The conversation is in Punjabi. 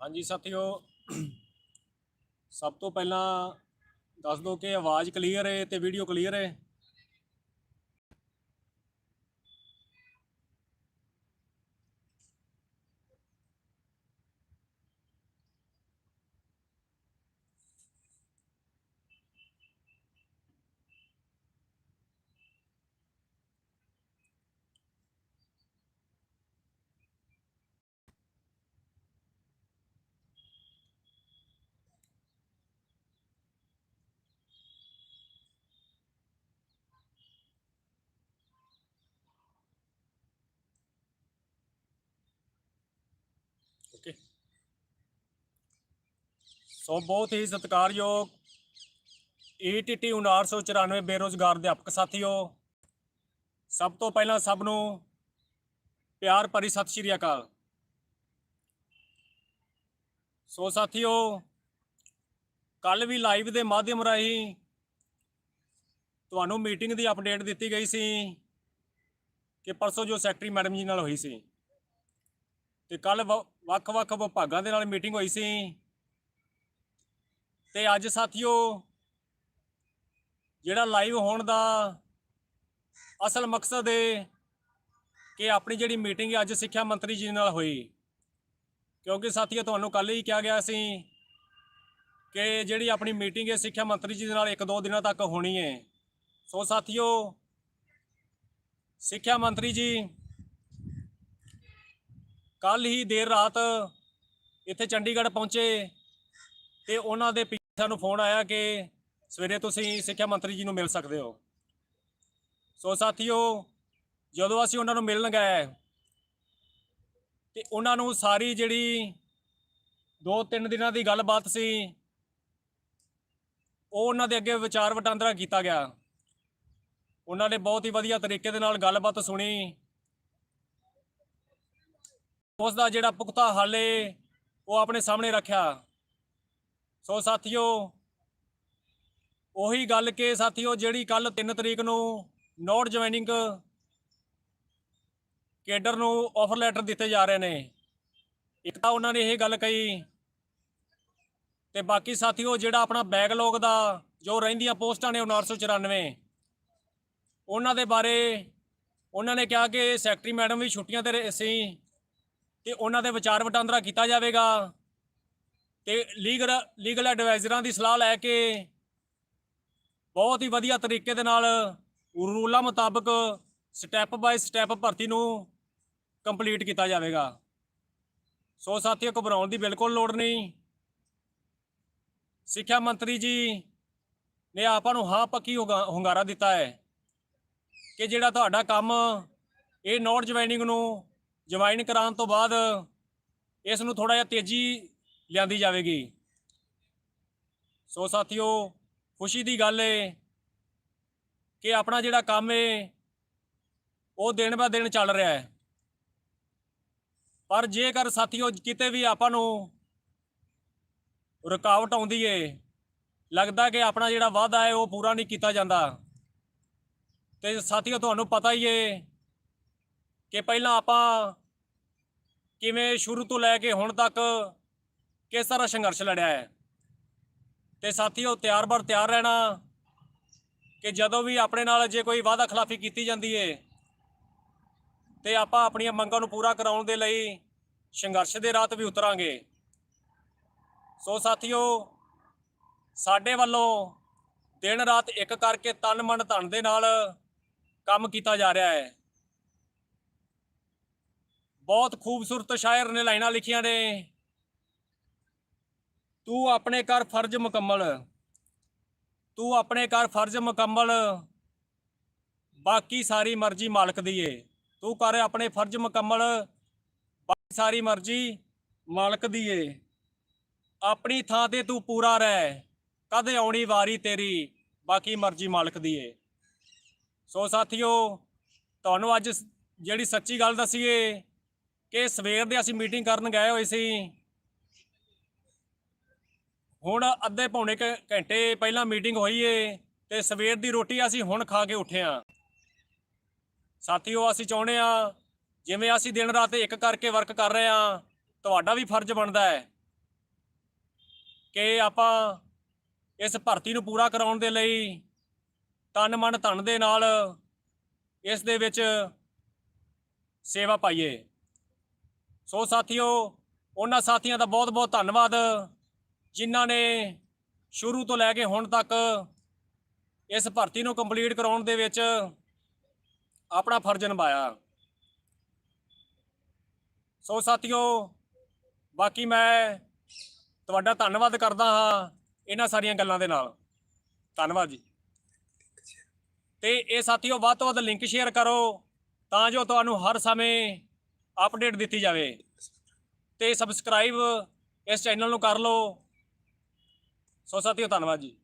ਹਾਂਜੀ, ਸਾਥੀਓ, ਸਭ ਤੋਂ ਪਹਿਲਾਂ ਦੱਸ ਦਿਓ ਕਿ ਆਵਾਜ਼ ਕਲੀਅਰ ਹੈ ਤੇ ਵੀਡੀਓ ਕਲੀਅਰ ਹੈ? ਸੋ ਬਹੁਤ ਹੀ ਸਤਿਕਾਰਯੋਗ ਈਟੀਟੀ 1994 ਬੇਰੋਜ਼ਗਾਰ ਅਧਿਆਪਕ ਸਾਥੀਓ, ਸਭ ਤੋਂ ਪਹਿਲਾਂ ਸਭ ਨੂੰ ਪਿਆਰ ਭਰੀ ਸਤਿ ਸ਼੍ਰੀ ਅਕਾਲ। ਸੋ ਸਾਥੀਓ ਕੱਲ ਵੀ ਲਾਈਵ ਦੇ ਮਾਧਿਅਮ ਰਾਹੀਂ ਤੁਹਾਨੂੰ ਮੀਟਿੰਗ ਦੀ ਅਪਡੇਟ ਦਿੱਤੀ ਗਈ ਸੀ ਕਿ ਪਰਸੋਂ ਜੋ ਸੈਕਟਰੀ ਮੈਡਮ ਜੀ ਨਾਲ ਹੋਈ ਸੀ, ਤੇ ਕੱਲ ਵੱਖ-ਵੱਖ ਵਿਭਾਗਾਂ ਦੇ ਨਾਲ ਮੀਟਿੰਗ ਹੋਈ ਸੀ। ਤੇ ਅੱਜ ਸਾਥੀਓ, ਜਿਹੜਾ ਲਾਈਵ ਹੋਣ ਦਾ ਅਸਲ ਮਕਸਦ ਹੈ ਕਿ ਆਪਣੀ ਜਿਹੜੀ ਮੀਟਿੰਗ ਅੱਜ ਸਿੱਖਿਆ ਮੰਤਰੀ ਜੀ ਨਾਲ ਹੋਈ। ਕਿਉਂਕਿ ਸਾਥੀਓ, ਤੁਹਾਨੂੰ ਕੱਲ ਹੀ ਕਿਹਾ ਗਿਆ ਸੀ ਕਿ ਜਿਹੜੀ ਆਪਣੀ ਮੀਟਿੰਗ ਹੈ ਸਿੱਖਿਆ ਮੰਤਰੀ ਜੀ ਦੇ ਨਾਲ ਇੱਕ ਦੋ ਦਿਨਾਂ ਤੱਕ ਹੋਣੀ ਹੈ ਸੋ ਸਾਥੀਓ, ਸਿੱਖਿਆ ਮੰਤਰੀ ਜੀ ਕੱਲ ਹੀ ਦੇਰ ਰਾਤ ਇੱਥੇ ਚੰਡੀਗੜ੍ਹ ਪਹੁੰਚੇ ਤੇ ਉਹਨਾਂ ਦੇ ਸਾਨੂੰ ਫੋਨ ਆਇਆ ਕਿ ਸਵੇਰੇ ਤੁਸੀਂ ਸਿੱਖਿਆ ਮੰਤਰੀ ਜੀ ਨੂੰ ਮਿਲ ਸਕਦੇ ਹੋ। ਸੋ ਸਾਥੀਓ, ਜਦੋਂ ਅਸੀਂ ਉਹਨਾਂ ਨੂੰ ਮਿਲਣ ਗਏ, ਤੇ ਉਹਨਾਂ ਨੂੰ ਸਾਰੀ ਜਿਹੜੀ ਦੋ ਤਿੰਨ ਦਿਨਾਂ ਦੀ ਗੱਲਬਾਤ ਸੀ, ਉਹ ਉਹਨਾਂ ਦੇ ਅੱਗੇ ਵਿਚਾਰ ਵਟਾਂਦਰਾ ਕੀਤਾ ਗਿਆ। ਉਹਨਾਂ ਨੇ ਬਹੁਤ ਹੀ ਵਧੀਆ ਤਰੀਕੇ ਦੇ ਨਾਲ ਗੱਲਬਾਤ ਸੁਣੀ। ਉਸ ਦਾ ਜਿਹੜਾ ਪੁਖਤਾ ਹੱਲ ਏ, ਉਹ ਆਪਣੇ ਸਾਹਮਣੇ ਰੱਖਿਆ। ਸੋ ਸਾਥੀਓ, ਉਹੀ ਗੱਲ ਕਿ ਸਾਥੀਓ ਜਿਹੜੀ ਕੱਲ 3 ਤਰੀਕ ਨੂੰ ਨੋਟ ਜੁਆਇਨਿੰਗ ਕੇਡਰ ਨੂੰ ਆਫਰ ਲੈਟਰ ਦਿੱਤੇ ਜਾ ਰਹੇ ਨੇ, ਇੱਕ ਤਾਂ ਉਹਨਾਂ ਨੇ ਇਹ ਗੱਲ ਕਹੀ ਤੇ ਬਾਕੀ ਸਾਥੀਓ ਜਿਹੜਾ ਆਪਣਾ ਬੈਕਲੌਗ ਦਾ ਜੋ ਰਹਿੰਦੀਆਂ ਪੋਸਟਾਂ ਨੇ 994 ਉਹਨਾਂ ਦੇ ਬਾਰੇ ਉਹਨਾਂ ਨੇ ਕਿਹਾ ਕਿ ਸੈਕਟਰੀ ਮੈਡਮ ਵੀ ਛੁੱਟੀਆਂ ਤੇ ਰਹੇ ਸੀ ਤੇ ਉਹਨਾਂ ਦੇ ਵਿਚਾਰ ਵਟਾਂਦਰਾ ਕੀਤਾ ਜਾਵੇਗਾ। ਤੇ ਲੀਗਲ ਲੀਗਲ ਐਡਵਾਈਜ਼ਰਾਂ ਦੀ ਸਲਾਹ ਲੈ ਕੇ ਬਹੁਤ ਹੀ ਵਧੀਆ ਤਰੀਕੇ ਦੇ ਨਾਲ ਰੂਲਾਂ ਮੁਤਾਬਕ ਸਟੈਪ ਬਾਈ ਸਟੈਪ ਭਰਤੀ ਨੂੰ ਕੰਪਲੀਟ ਕੀਤਾ ਜਾਵੇਗਾ। ਸੋ ਸਾਥੀਓ, ਘਬਰਾਉਣ ਦੀ ਬਿਲਕੁਲ ਲੋੜ ਨਹੀਂ। ਸਿੱਖਿਆ ਮੰਤਰੀ ਜੀ ਨੇ ਆਪਾਂ ਨੂੰ ਹਾਂ ਪੱਕੀ ਹੁੰਗਾ- ਹੁੰਗਾਰਾ ਦਿੱਤਾ ਹੈ ਕਿ ਜਿਹੜਾ ਤੁਹਾਡਾ ਕੰਮ ਇਹ ਨੋਟ ਜੁਆਇਨਿੰਗ ਨੂੰ ਜੁਆਇਨ ਕਰਾਉਣ ਤੋਂ ਬਾਅਦ ਇਸ ਨੂੰ ਥੋੜਾ ਜਿਹਾ ਤੇਜ਼ੀ ਲਿਆਂਦੀ ਜਾਵੇਗੀ। ਸੋ ਸਾਥੀਓ, ਖੁਸ਼ੀ ਦੀ ਗੱਲ ਏ ਕਿ ਆਪਣਾ ਜਿਹੜਾ ਕੰਮ ਏ, ਉਹ ਦਿਨ ਬਾ ਦਿਨ ਚੱਲ ਰਿਹਾ ਹੈ ਪਰ ਜੇਕਰ ਸਾਥੀਓ ਕਿਤੇ ਵੀ ਆਪਾਂ ਨੂੰ ਰੁਕਾਵਟ ਆਉਂਦੀ ਏ, ਲੱਗਦਾ ਕਿ ਆਪਣਾ ਜਿਹੜਾ ਵਾਅਦਾ ਹੈ ਉਹ ਪੂਰਾ ਨਹੀਂ ਕੀਤਾ ਜਾਂਦਾ। ਤੇ ਸਾਥੀਓ ਤੁਹਾਨੂੰ ਪਤਾ ਹੀ ਏ ਕਿ ਪਹਿਲਾਂ ਆਪਾਂ ਕਿਵੇਂ ਸ਼ੁਰੂ ਤੋਂ ਲੈ ਕੇ ਹੁਣ ਤੱਕ ਕਿਸ ਤਰ੍ਹਾਂ ਸੰਘਰਸ਼ ਲੜਿਆ ਹੈ? ਤੇ ਸਾਥੀਓ, ਤਿਆਰ ਬਰ ਤਿਆਰ ਰਹਿਣਾ ਕਿ ਜਦੋਂ ਵੀ ਆਪਣੇ ਨਾਲ ਜੇ ਕੋਈ ਵਾਅਦਾ ਖਿਲਾਫੀ ਕੀਤੀ ਜਾਂਦੀ ਏ, ਤੇ ਆਪਾਂ ਆਪਣੀਆਂ ਮੰਗਾਂ ਨੂੰ ਪੂਰਾ ਕਰਾਉਣ ਦੇ ਲਈ ਸੰਘਰਸ਼ ਦੇ ਰਾਹ ਤੇ ਵੀ ਉਤਰਾਂਗੇ। ਸੋ ਸਾਥੀਓ, ਸਾਡੇ ਵੱਲੋਂ ਦਿਨ ਰਾਤ ਇੱਕ ਕਰਕੇ ਤਨ ਮਨ ਧਨ ਦੇ ਨਾਲ ਕੰਮ ਕੀਤਾ ਜਾ ਰਿਹਾ ਹੈ। ਬਹੁਤ ਖੂਬਸੂਰਤ ਸ਼ਾਇਰ ਨੇ ਲਾਈਨਾਂ ਲਿਖੀਆਂ ਨੇ। ਤੂੰ ਆਪਣੇ ਕਰ ਫਰਜ਼ ਮੁਕੰਮਲ। ਤੂੰ ਆਪਣੇ ਕਰ ਫਰਜ਼ ਮੁਕੰਮਲ। ਬਾਕੀ ਸਾਰੀ ਮਰਜ਼ੀ ਮਾਲਕ ਦੀ ਏ। ਤੂੰ ਕਰ ਆਪਣੇ ਫਰਜ਼ ਮੁਕੰਮਲ। ਬਾਕੀ ਸਾਰੀ ਮਰਜ਼ੀ ਮਾਲਕ ਦੀ ਏ। ਆਪਣੀ ਥਾਂ ਤੇ ਤੂੰ ਪੂਰਾ ਰਹਿ। ਕਦੇ ਆਉਣੀ ਵਾਰੀ ਤੇਰੀ, ਬਾਕੀ ਮਰਜ਼ੀ ਮਾਲਕ ਦੀ ਏ। ਸੋ ਸਾਥੀਓ, ਤੁਹਾਨੂੰ ਅੱਜ ਜਿਹੜੀ ਸੱਚੀ ਗੱਲ ਦਸੀਏ ਕਿ ਸਵੇਰ ਦੇ ਅਸੀਂ ਮੀਟਿੰਗ ਕਰਨ ਗਏ ਹੋਏ ਸੀ। ਹੁਣ ਅੱਧੇ ਪੌਣੇ ਕੁ ਘੰਟੇ ਪਹਿਲਾਂ ਮੀਟਿੰਗ ਹੋਈ ਏ ਤੇ ਸਵੇਰ ਦੀ ਰੋਟੀ ਅਸੀਂ ਹੁਣ ਖਾ ਕੇ ਉੱਠੇ ਆ। ਸਾਥੀਓ, ਅਸੀਂ ਚਾਹੁੰਦੇ ਆ, ਜਿਵੇਂ ਅਸੀਂ ਦਿਨ ਰਾਤ ਇੱਕ ਕਰਕੇ ਵਰਕ ਕਰ ਰਹੇ ਹਾਂ ਤੁਹਾਡਾ ਵੀ ਫਰਜ਼ ਬਣਦਾ ਹੈ ਕਿ ਆਪਾਂ ਇਸ ਭਰਤੀ ਨੂੰ ਪੂਰਾ ਕਰਾਉਣ ਦੇ ਲਈ ਤਨ, ਮਨ, ਧਨ ਦੇ ਨਾਲ ਇਸ ਦੇ ਵਿੱਚ ਸੇਵਾ ਪਾਈਏ। ਸੋ ਸਾਥੀਓ, ਉਹਨਾਂ ਸਾਥੀਆਂ ਦਾ ਬਹੁਤ-ਬਹੁਤ ਧੰਨਵਾਦ। ਜਿਨ੍ਹਾਂ ਨੇ ਸ਼ੁਰੂ ਤੋਂ ਲੈ ਕੇ ਹੁਣ ਤੱਕ ਇਸ ਭਰਤੀ ਨੂੰ ਕੰਪਲੀਟ ਕਰਾਉਣ ਦੇ ਵਿੱਚ ਆਪਣਾ ਫਰਜ਼ ਨਿਭਾਇਆ। ਸੋ ਸਾਥੀਓ, ਬਾਕੀ ਮੈਂ ਤੁਹਾਡਾ ਧੰਨਵਾਦ ਕਰਦਾ ਹਾਂ ਇਹਨਾਂ ਸਾਰੀਆਂ ਗੱਲਾਂ ਦੇ ਨਾਲ। ਧੰਨਵਾਦ ਜੀ। ਤੇ ਇਹ ਸਾਥੀਓ, ਵੱਧ ਤੋਂ ਵੱਧ ਲਿੰਕ ਸ਼ੇਅਰ ਕਰੋ ਤਾਂ ਜੋ ਤੁਹਾਨੂੰ ਹਰ ਸਮੇਂ ਅਪਡੇਟ ਦਿੱਤੀ ਜਾਵੇ। ਤੇ ਸਬਸਕ੍ਰਾਈਬ ਇਸ ਚੈਨਲ ਨੂੰ ਕਰ ਲਓ। ਸੋ ਸਾਥੀਓ ਧੰਨਵਾਦ ਜੀ।